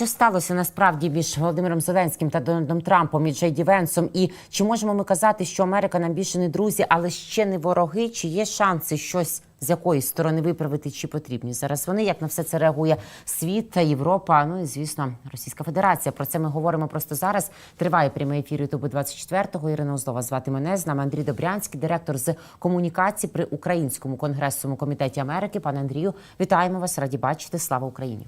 Що сталося насправді між Володимиром Зеленським та Дональдом Трампом і Джей Ді Венсом? І чи можемо ми казати, що Америка нам більше не друзі, але ще не вороги? Чи є шанси щось з якоїсь сторони виправити, чи потрібні зараз вони? Як на все це реагує світ та Європа? Ну і звісно, Російська Федерація. Про це ми говоримо просто зараз. Триває прямий ефір Ютубу 24-го. Ірина Озлова звати мене. З нами Андрій Добрянський, директор з комунікації при Українському конгресовому комітеті Америки. Пане Андрію, вітаємо вас! Раді бачити. Слава Україні!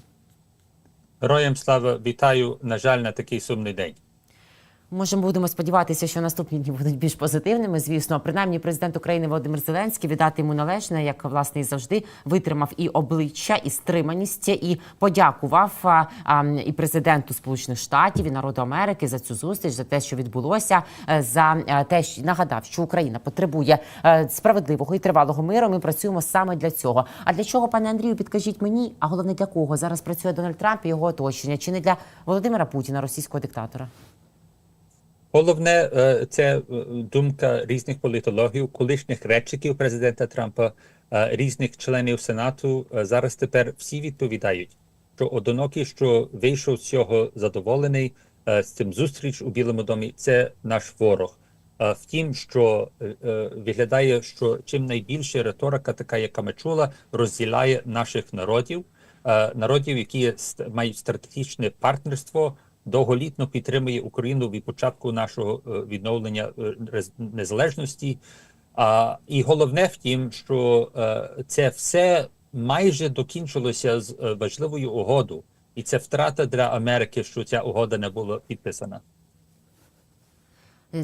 Героям слава вітаю. На жаль, на такий сумний день. Може, будемо сподіватися, що наступні дні будуть більш позитивними. Звісно, принаймні, президент України Володимир Зеленський віддати йому належне, як власне і завжди витримав і обличчя, і стриманість, і подякував а, а, і президенту Сполучених Штатів і народу Америки за цю зустріч, за те, що відбулося, е, за е, те, що нагадав, що Україна потребує е, справедливого і тривалого миру. Ми працюємо саме для цього. А для чого, пане Андрію, підкажіть мені? А головне для кого зараз працює Дональд Трамп і його оточення? Чи не для Володимира Путіна, російського диктатора? Головне, е, це е, думка різних політологів, колишніх речників президента Трампа, е, різних членів Сенату. Зараз тепер всі відповідають, що одинокий, що вийшов з цього задоволений з цим зустріч у Білому домі, це наш ворог. Втім, що виглядає, що чим найбільше риторика, така яка ми чула, розділяє наших народів, народів, які мають стратегічне партнерство, довголітно підтримує Україну від початку нашого е, відновлення е, незалежності. А, і головне в тім, що е, це все майже докінчилося з важливою угодою, і це втрата для Америки, що ця угода не була підписана.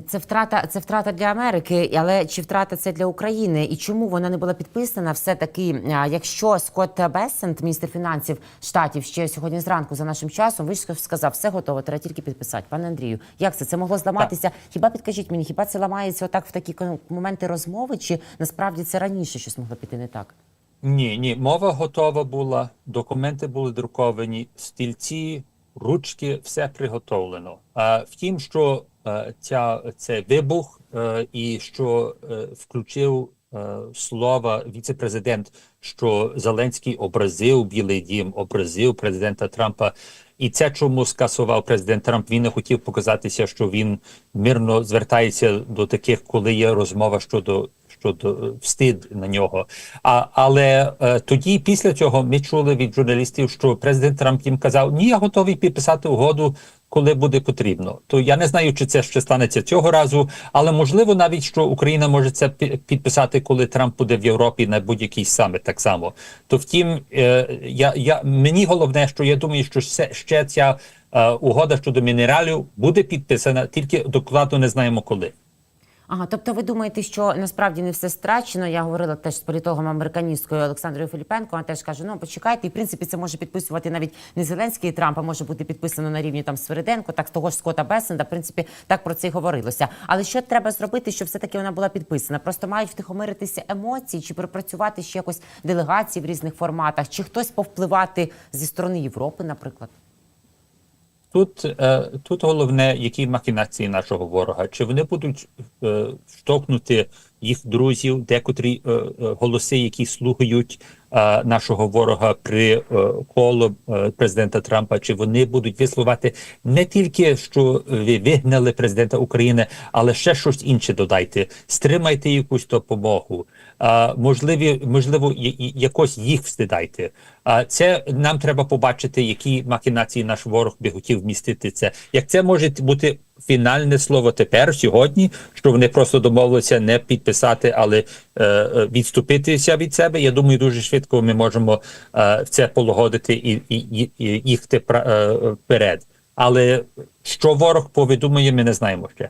Це втрата, це втрата для Америки, але чи втрата це для України? І чому вона не була підписана? Все таки, якщо Скотт Бессент, міністр фінансів штатів, ще сьогодні зранку за нашим часом вийшов, сказав, все готово, треба тільки підписати. Пане Андрію, як це? Це могло зламатися? Хіба підкажіть мені, хіба це ламається отак в такі моменти розмови? Чи насправді це раніше щось могло піти не так? Ні, ні, мова готова була, документи були друковані, стільці, ручки, все приготовлено. А втім, що е, ця це вибух, е, і що е, включив е, слова віце-президент, що Зеленський образив Білий Дім, образив президента Трампа. І це чому скасував президент Трамп. Він не хотів показатися, що він мирно звертається до таких, коли є розмова щодо щодо е, встид на нього. А але е, тоді, після цього, ми чули від журналістів, що президент Трамп їм казав: Ні, я готовий підписати угоду, коли буде потрібно. То я не знаю, чи це ще станеться цього разу, але можливо навіть що Україна може це пі- підписати, коли Трамп буде в Європі на будь-який саміт так само. То втім, е, я, я мені головне, що я думаю, що ще, ще ця е, угода щодо мінералів буде підписана, тільки докладно не знаємо коли. Ага, тобто ви думаєте, що насправді не все страчено? Я говорила теж з політологом американісткою Олександрою Філіпенко. Вона теж каже: ну почекайте, і в принципі це може підписувати навіть не Зеленський і Трамп, а може бути підписано на рівні там Свириденко, так того ж Скотта Бесенда. В принципі, так про це й говорилося. Але що треба зробити, щоб все таки вона була підписана? Просто мають втихомиритися емоції, чи пропрацювати ще якось делегації в різних форматах, чи хтось повпливати зі сторони Європи, наприклад. Тут, е, тут головне, які махінації нашого ворога. Чи вони будуть е, штовхнути їх друзів, декотрі е, е, голоси, які слухають е, нашого ворога при е, коло е, президента Трампа, чи вони будуть висловати не тільки що ви вигнали президента України, але ще щось інше додайте. Стримайте якусь допомогу. А, можливі, можливо, якось їх встидайте. А це нам треба побачити, які махінації наш ворог би хотів вмістити це. Як це може бути фінальне слово тепер, сьогодні, що вони просто домовилися не підписати, але е, е, відступитися від себе. Я думаю, дуже швидко ми можемо е, це полагодити і, і, і, і їхати пра- е, вперед. Але що ворог повідомує, ми не знаємо ще.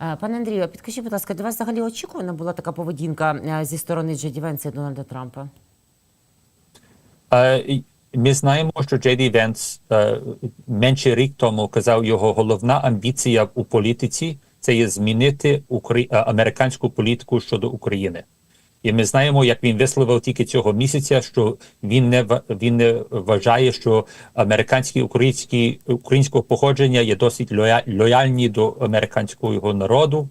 Е, Пане Андрію, підкажіть, будь ласка, до вас взагалі очікувана була така поведінка е, зі сторони Джеді Венса Дональда Трампа? Е, Ми знаємо, що Джейді Венс е, менше рік тому казав, його головна амбіція у політиці це є змінити укр... американську політику щодо України. І ми знаємо, як він висловив тільки цього місяця, що він не він не вважає, що американські українські українського походження є досить лоя- лояльні до американського народу.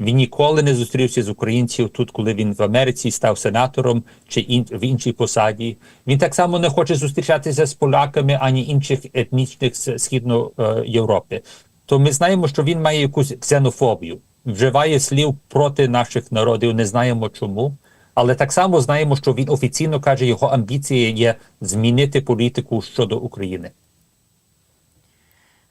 Він ніколи не зустрівся з українців тут, коли він в Америці став сенатором чи ін, в іншій посаді. Він так само не хоче зустрічатися з поляками ані інших етнічних з східної е, Європи. То ми знаємо, що він має якусь ксенофобію, вживає слів проти наших народів. Не знаємо чому. Але так само знаємо, що він офіційно каже, його амбіція є змінити політику щодо України.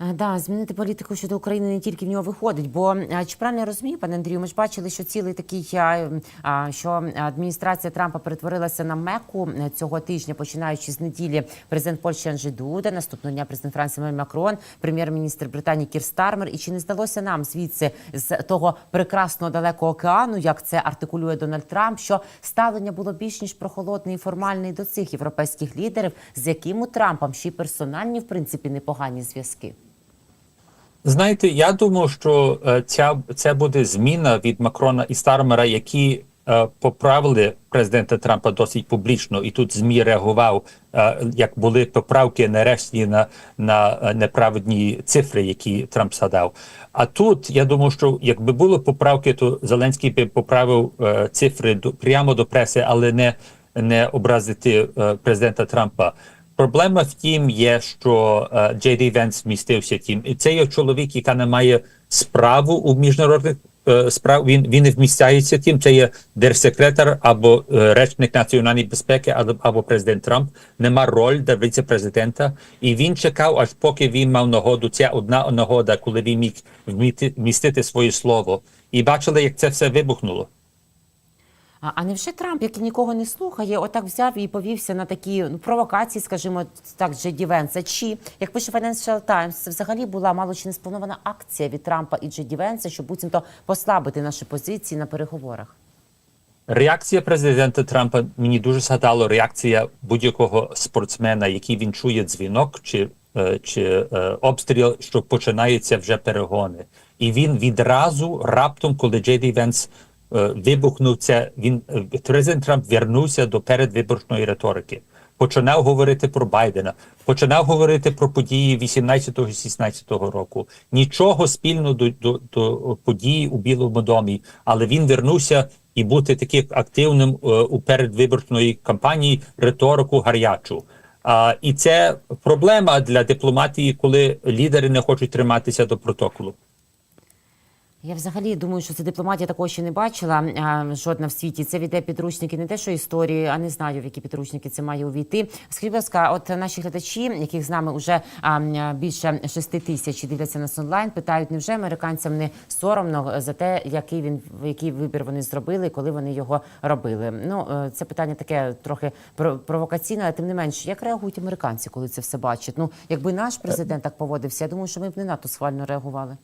Е, Да, змінити політику щодо України не тільки в нього виходить. Бо е, чи правильно я розумію, пане Андрію? Ми ж бачили, що цілий такий е, що адміністрація Трампа перетворилася на меку цього тижня, починаючи з неділі. Президент Польщі Анджей Дуда, наступного дня президент Франції Еммануель Макрон, прем'єр-міністр Британії Кір Стармер. І чи не здалося нам звідси з того прекрасного далекого океану, як це артикулює Дональд Трамп, що ставлення було більш ніж прохолодне і формальне до цих європейських лідерів, з яким у Трампом ще й персональні, в принципі, непогані зв'язки. Знаєте, я думаю, що е, ця це буде зміна від Макрона і Стармера, які е, поправили президента Трампа досить публічно, і тут змі реагував, е, як були поправки нарешті на, на е, неправедні цифри, які Трамп згадав. А тут я думаю, що якби були поправки, то Зеленський би поправив е, цифри до, прямо до преси, але не, не образити е, президента Трампа. Проблема в тім є, що Джей Ді Венс вмістився тім. І це є чоловік, який не має справу у міжнародних е, справ. Він він не вмістяється тим. Це є держсекретар або е, речник національної безпеки, або, або президент Трамп. Нема роль для віце-президента. І він чекав, аж поки він мав нагоду. Ця одна нагода, коли він міг вмістити своє слово. І бачили, як це все вибухнуло. А, невже Трамп, який нікого не слухає, отак взяв і повівся на такі ну, провокації, скажімо так, Джеді Венса? Чи як пише Financial Times, взагалі була мало чи не спланована акція від Трампа і Джеді Венса, щоб буцімто послабити наші позиції на переговорах? Реакція президента Трампа мені дуже згадала реакція будь-якого спортсмена, який він чує дзвінок чи, е, чи е, обстріл, що починаються вже перегони. І він відразу раптом, коли Джей Ді Венс вибухнув це, він е, президент Трамп вернувся до передвиборчої риторики. Починав говорити про Байдена, починав говорити про події 18-16 року. Нічого спільного до, до, до подій у Білому домі, але він вернувся і бути таким активним е, у передвиборчої кампанії, риторику гарячу. А, і це проблема для дипломатії, коли лідери не хочуть триматися до протоколу. Я взагалі думаю, що це дипломатія такого ще не бачила а, жодна в світі. Це віде підручники не те, що історії, а не знаю, в які підручники це має увійти. Скажіть, будь ласка, от наші глядачі, яких з нами вже а, більше шести тисяч дивляться нас онлайн, питають, невже американцям не соромно за те, який він який вибір вони зробили, коли вони його робили? Ну е, це питання таке трохи про- провокаційне, але тим не менш, як реагують американці, коли це все бачать? Ну, якби наш президент так поводився, я думаю, що ми б не надто схвально реагували.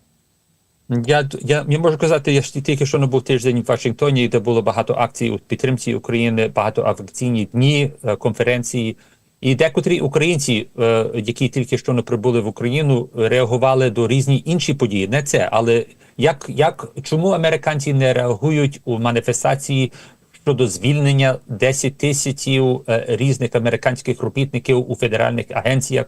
Я, я, я можу казати, я ж тільки що не був тиждень в Вашингтоні, де було багато акцій у підтримці України, багато акційні дні, е, конференції. І декотрі українці, е, які тільки що не прибули в Україну, реагували до різні інші події. Не це, але як, як чому американці не реагують у маніфестації щодо звільнення 10 тисяч е, різних американських робітників у федеральних агенціях,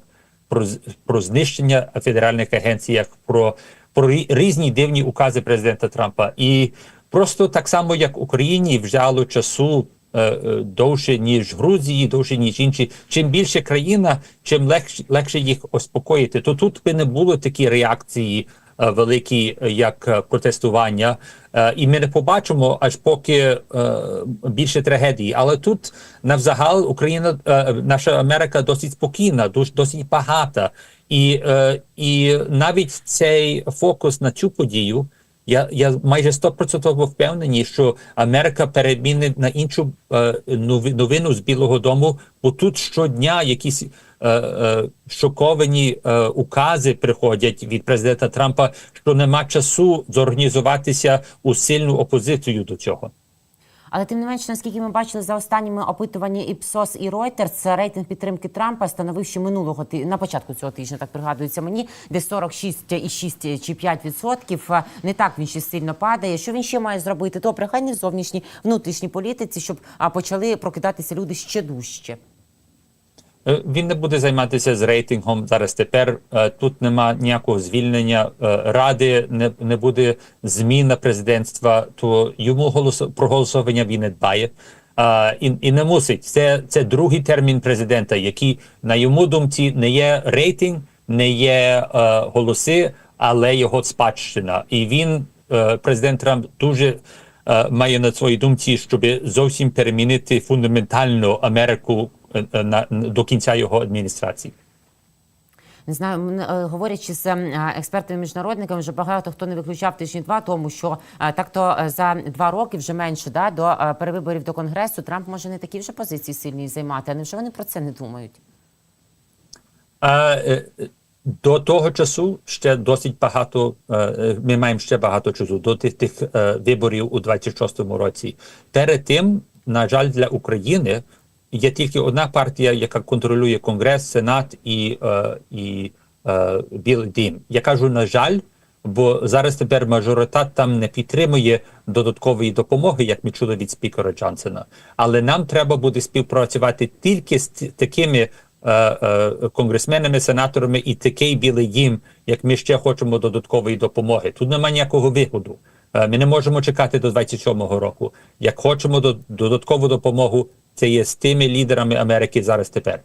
про, про знищення федеральних агенціях, про, про різні дивні укази президента Трампа. І просто так само, як Україні взяло часу е, е, довше, ніж Грузії, довше, ніж інші. Чим більше країна, чим легше, легше їх успокоїти. То тут би не було такі реакції е, великі, як протестування. І ми не побачимо, аж поки більше трагедії. Але тут навзагал Україна, наша Америка досить спокійна, дос- досить багата. І, е, і навіть цей фокус на цю подію. Я, я майже 100% впевнений, що Америка перемінить на іншу е, новину з Білого Дому, бо тут щодня якісь е, е, шоковані е, укази приходять від президента Трампа, що нема часу зорганізуватися у сильну опозицію до цього. Але тим не менше, наскільки ми бачили за останніми опитуваннями Іпсос і Reuters, рейтинг підтримки Трампа становив ще минулого на початку цього тижня, так пригадується мені, де 46,6 чи 5 відсотків. Не так він ще сильно падає. Що він ще має зробити? То хай не в зовнішній, внутрішній політиці, щоб почали прокидатися люди ще дужче. Е, Він не буде займатися з рейтингом зараз. Тепер е, тут нема ніякого звільнення е, ради, не, не буде зміна президентства. То йому голос проголосування він не дбає. А, і, і не мусить. Це, це другий термін президента, який, на йому думці, не є рейтинг, не є е, голоси, але його спадщина. І він, е, президент Трамп, дуже має на своїй думці, щоб зовсім перемінити фундаментальну Америку на, до кінця його адміністрації. Не знаю, е, говорячи з е, експертами міжнародниками, вже багато хто не виключав тижні два тому, що е, так-то е, за два роки вже менше да до е, перевиборів до конгресу Трамп може не такі вже позиції сильні займати. А невже вони про це не думають? А, е, е, до того часу ще досить багато. е, е, Ми маємо ще багато часу до тих тих е, виборів у 26-му році. Перед тим, на жаль, для України є тільки одна партія, яка контролює Конгрес, Сенат і, е, і е, Білий Дім. Я кажу, на жаль, бо зараз тепер мажоритет там не підтримує додаткової допомоги, як ми чули від спікера Джонсона. Але нам треба буде співпрацювати тільки з такими е, е, конгресменами, сенаторами і такий білий дім, як ми ще хочемо додаткової допомоги. Тут немає ніякого виходу. Е, Ми не можемо чекати до 27-го року. Як хочемо додаткову допомогу, це є з тими лідерами Америки зараз тепер.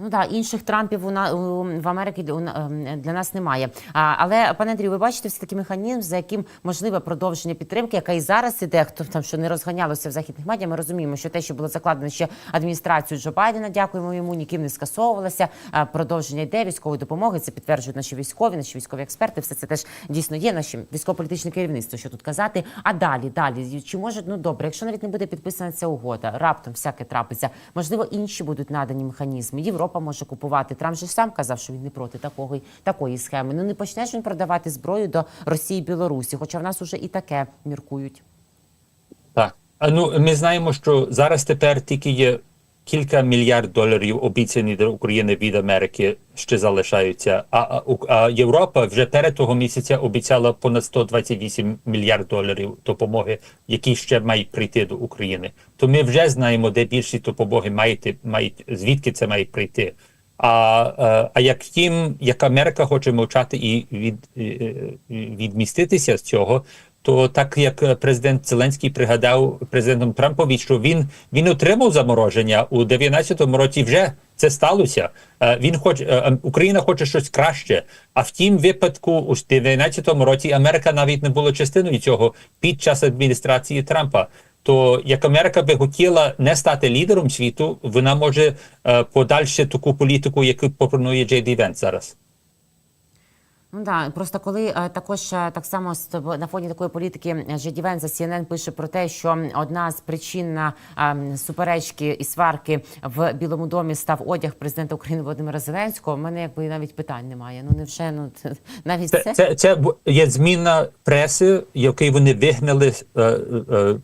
Ну да, інших Трампів у на в Америці ем, для нас немає. А, але пане Андрію, ви бачите все таки механізм, за яким можливе продовження підтримки, яка і зараз іде. Хто там що не розганялося в західних медіа. Ми розуміємо, що те, що було закладено ще адміністрацією Джо Байдена, дякуємо йому, ніким не скасовувалося. А, продовження йде військової допомоги. Це підтверджують наші військові, наші військові експерти. Все це теж дійсно є нашим військово-політичне керівництво. Що тут казати? А далі, далі чи може ну добре, якщо навіть не буде підписана ця угода, раптом всяке трапиться. Можливо, інші будуть надані механізми. Європа може купувати. Трамп же сам казав, що він не проти такої такої схеми. Ну не почнеш він продавати зброю до Росії і Білорусі, хоча в нас уже і таке міркують. Так. А ну ми знаємо, що зараз тепер тільки є кілька мільярд доларів обіцяні до України від Америки ще залишаються. А, а, а Європа вже перед місяця обіцяла понад 128 мільярд доларів допомоги, які ще мають прийти до України. То ми вже знаємо, де більшість допомоги мають, мають звідки це має прийти. А, е, а як втім, як Америка хоче мовчати і від, е, е, відміститися з цього, то так як е, президент Зеленський пригадав президентом Трампові, що він, він отримав замороження у 19-му році вже це сталося. Е, Він хоче е, Україна хоче щось краще. А в тім випадку, у 19-му році Америка навіть не була частиною цього під час адміністрації Трампа. То як Америка би хотіла не стати лідером світу, вона може подальше таку політику, яку пропонує Джей Ді Венс зараз. Ну да, просто коли е, також е, так само на фоні такої політики е, Жедівен за CNN пише про те, що одна з причин на суперечки і сварки в Білому домі став одяг президента України Володимира Зеленського. У мене якби навіть питань немає. Ну невже ну навіть це, Це, це, це є зміна преси, який вони вигнали е, е,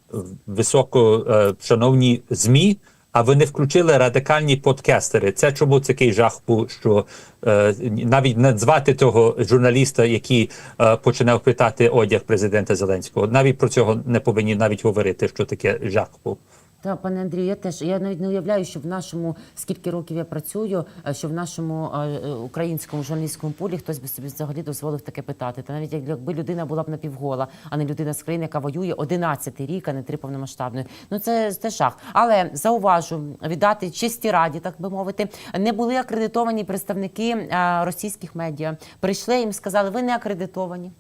високо е, шановні ЗМІ, а вони включили радикальні подкастери. Це чому такий жах був, що е, навіть назвати того журналіста, який е, починав питати одяг президента Зеленського. Навіть про цього не повинні навіть говорити, що таке жах був. Та пане Андрію, я теж я навіть не уявляю, що в нашому скільки років я працюю, е, що в нашому е, е, українському журналістському пулі хтось би собі взагалі дозволив таке питати. Та навіть якби людина була б напівгола, а не людина з країни, яка воює 11 рік, а не три повномасштабної. Ну це, це жах. Але зауважу віддати честі раді, так би мовити, не були акредитовані представники російських медіа. Прийшли їм сказали, ви не акредитовані.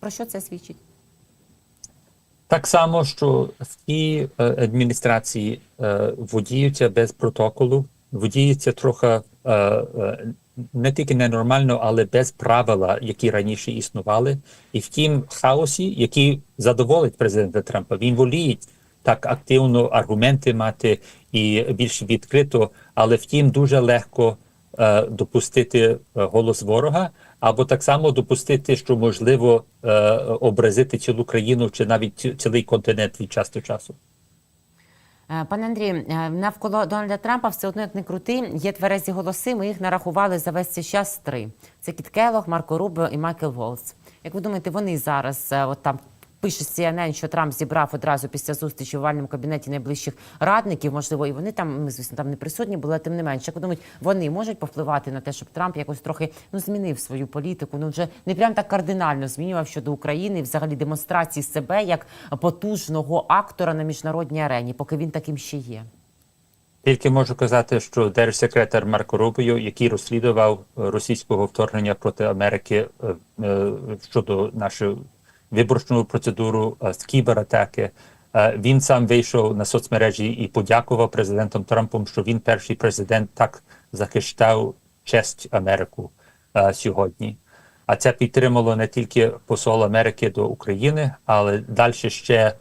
Про що це свідчить? Так само, що в тій е, адміністрації е, водіються без протоколу, водіються трохи е, не тільки ненормально, але без правила, які раніше існували. І в тім хаосі, який задоволить президента Трампа, він воліє так активно аргументи мати і більш відкрито, але втім дуже легко е, допустити е, голос ворога, або так само допустити, що можливо е, образити цілу країну чи навіть цілий континент від часу до часу. Пане Андрію, навколо Дональда Трампа все одно як не крути. Є тверезі голоси. Ми їх нарахували за весь цей час три. Це Кіт Келлог, Марко Рубіо і Майкл Волц. Як ви думаєте, вони зараз от там Пише CNN, що Трамп зібрав одразу після зустрічі в овальному кабінеті найближчих радників. Можливо, і вони там, ми, звісно, там не присутні були, тим не менше. Як ви думаєте, вони можуть повпливати на те, щоб Трамп якось трохи ну змінив свою політику. Ну вже не прям так кардинально змінював щодо України, взагалі демонстрації себе як потужного актора на міжнародній арені, поки він таким ще є. Тільки можу казати, що держсекретар Марко Рубіо, який розслідував російського вторгнення проти Америки е, е, щодо нашої виборчої процедуру е, з кібератаки, е, він сам вийшов на соцмережі і подякував президентом Трампом, що він перший президент так захищав честь Америку е, сьогодні. А це підтримало не тільки посол Америки до України, але далі ще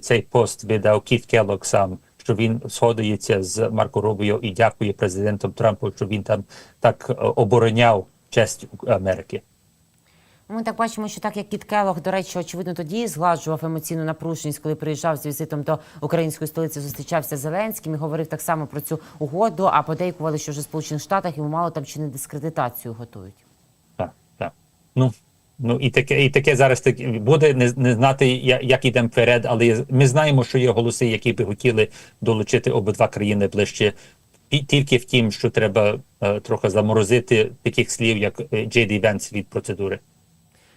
цей пост видав Кіт Келлог сам, що він сходиться з Марко Рубіо і дякує президенту Трампу, що він там так обороняв честь Америки. Ми так бачимо, що так як Кіт Келлог, до речі, очевидно, тоді згладжував емоційну напруженість, коли приїжджав з візитом до української столиці, зустрічався з Зеленським і говорив так само про цю угоду. А подейкували, що вже в Сполучених Штатах йому мало там чи не дискредитацію готують. Так, так. Ну, ну і таке, і таке зараз так буде не, не знати, як ідемо вперед, але ми знаємо, що є голоси, які би хотіли долучити обидва країни ближче. І тільки в тім, що треба е, трохи заморозити таких слів, як е, Джей Венс від процедури.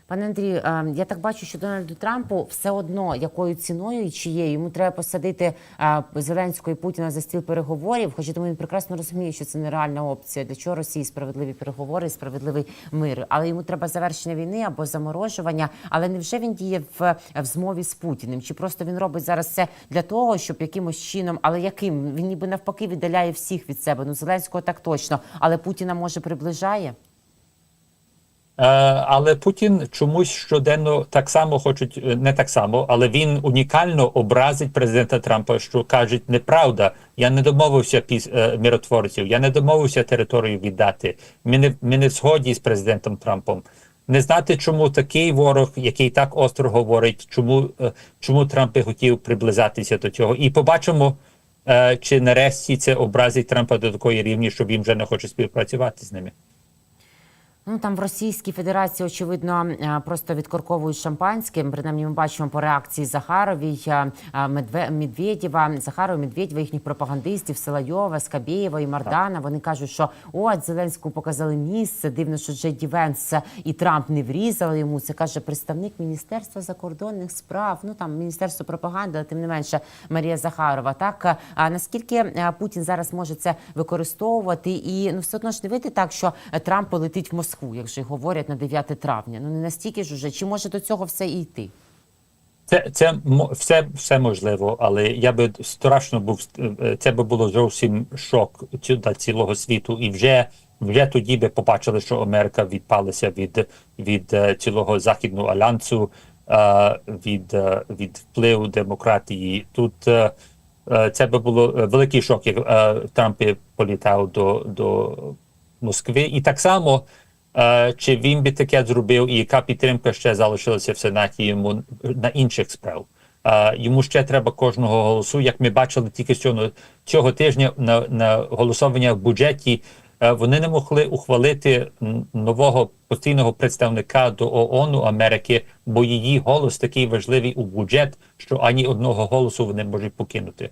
Пане Андрію, е, я так бачу, що Дональду Трампу все одно якою ціною і чиєю йому треба посадити е, Зеленського і Путіна за стіл переговорів. Хоча тому він прекрасно розуміє, що це нереальна опція. Для чого Росії справедливі переговори, справедливий мир. Але йому треба завершення війни або заморожування. Але невже він діє в, в змові з Путіним? Чи просто він робить зараз це для того, щоб якимось чином, але яким він ніби навпаки віддаляє всіх від себе? Ну Зеленського так точно, але Путіна може приближає. Е, але Путін чомусь щоденно так само хочуть, е, не так само, але він унікально образить президента Трампа, що кажуть, неправда. Я не домовився піс е, миротворців, я не домовився територію віддати. Ми не, ми не в згоді з президентом Трампом. Не знати, чому такий ворог, який так остро говорить, чому, е, чому Трамп би хотів приблизатися до цього. І побачимо, чи нарешті це образить Трампа до такої рівні, що він вже не хоче співпрацювати з ними. Ну там в Російській Федерації очевидно е, просто відкорковують шампанським. Принаймні, ми бачимо по реакції Захаровій, е, е, Медведєва, Захарова, Медведєва, їхніх пропагандистів, Силайова, Скабєєва і Мардана. Вони кажуть, що от Зеленському показали місце. Дивно, що Джеді Венс і Трамп не врізали йому. Це каже представник Міністерства закордонних справ. Ну там Міністерство пропаганди, але тим не менше Марія Захарова. Так а наскільки Путін зараз може це використовувати, і ну все одно ж не вийти так, що Трамп полетить в Москву, як же говорять на 9 травня. Ну не настільки ж уже, чи може до цього все і йти? Це, це все, все можливо, але я би страшно був е, це би було зовсім шок для цілого світу, і вже вже тоді би побачили, що Америка відпалася від, від е, цілого західного альянсу, е, від, е, від впливу демократії. Тут е, е, це би було е, великий шок, як е, Трамп політав до, до Москви. І так само, е, чи він би таке зробив, і яка підтримка ще залишилася в Сенаті йому на інших справ. Йому ще треба кожного голосу. Як ми бачили тільки цього, цього тижня на, на голосування в бюджеті, вони не могли ухвалити нового постійного представника до ООН Америки, бо її голос такий важливий у бюджет, що ані одного голосу вони можуть покинути.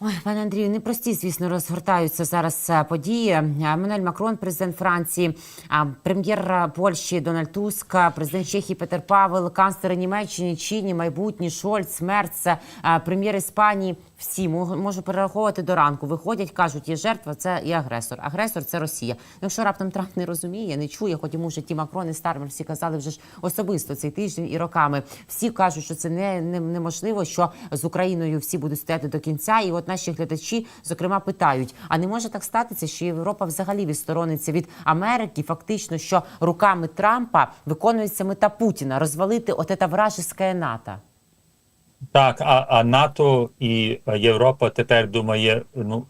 Ой, пане Андрію, непрості, звісно, розгортаються зараз е, події. Е, Еммануель Макрон, президент Франції, а, прем'єр е, Польщі Дональд Туск, е, президент Чехії Петер Павел, канцлери Німеччини, Чіні, майбутні Шольц, Мерц, е, прем'єр Іспанії. Всі мо- можу перераховувати до ранку. Виходять, кажуть, є жертва, це і агресор. Агресор це Росія. Якщо раптом Трамп не розуміє, не чує, хоч йому вже ті Макрон і Стармер всі казали вже ж особисто цей тиждень і роками. Всі кажуть, що це не, не неможливо, що з Україною всі будуть стояти до кінця. І от наші глядачі, зокрема, питають: а не може так статися, що Європа взагалі відсторониться від Америки? Фактично, що руками Трампа виконується мета Путіна розвалити от це вражеське НАТО. Так, а, а НАТО і е, Європа тепер думає, ну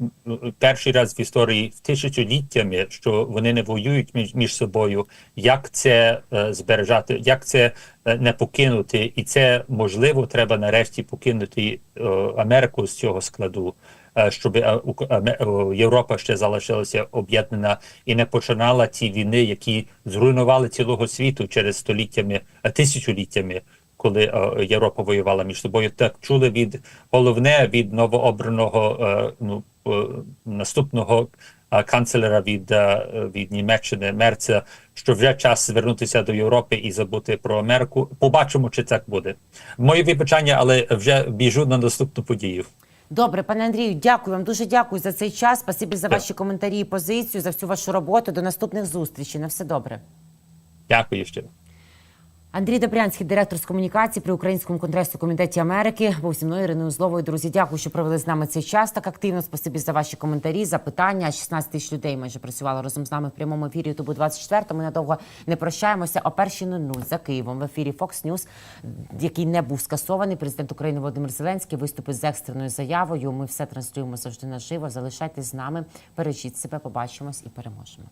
перший раз в історії в тисячоліттями, що вони не воюють між, між собою. Як це е, збережати, як це е, не покинути? І це можливо, треба нарешті покинути е, Америку з цього складу. е, щоб е, Ук- е, Європа ще залишилася об'єднана і не починала ті війни, які зруйнували цілого світу через століттями, е, тисячоліттями. Коли е, Європа воювала між собою, так чули від головне від новообраного е, ну е, наступного канцлера від, від Німеччини Мерця, що вже час звернутися до Європи і забути про Америку. Побачимо, чи так буде. Моє вибачання, але вже біжу на наступну подію. Добре, пане Андрію, дякую вам. Дуже дякую за цей час. Спасибі за ваші коментарі і позицію, за всю вашу роботу. До наступних зустрічей. На все добре. Дякую ще. Андрій Добрянський, директор з комунікації при Українському конгресу комітеті Америки, був зі мною Іриною Зловою. Друзі, дякую, що провели з нами цей час так активно. Спасибі за ваші коментарі, запитання. 16 тисяч людей майже працювало разом з нами в прямому ефірі. Ютубу 24. Ми надовго не прощаємося. О першій 00 за Києвом в ефірі Fox News, який не був скасований. Президент України Володимир Зеленський виступить з екстреною заявою. Ми все транслюємо завжди наживо. Залишайтесь з нами, бережіть себе, побачимось і переможемо.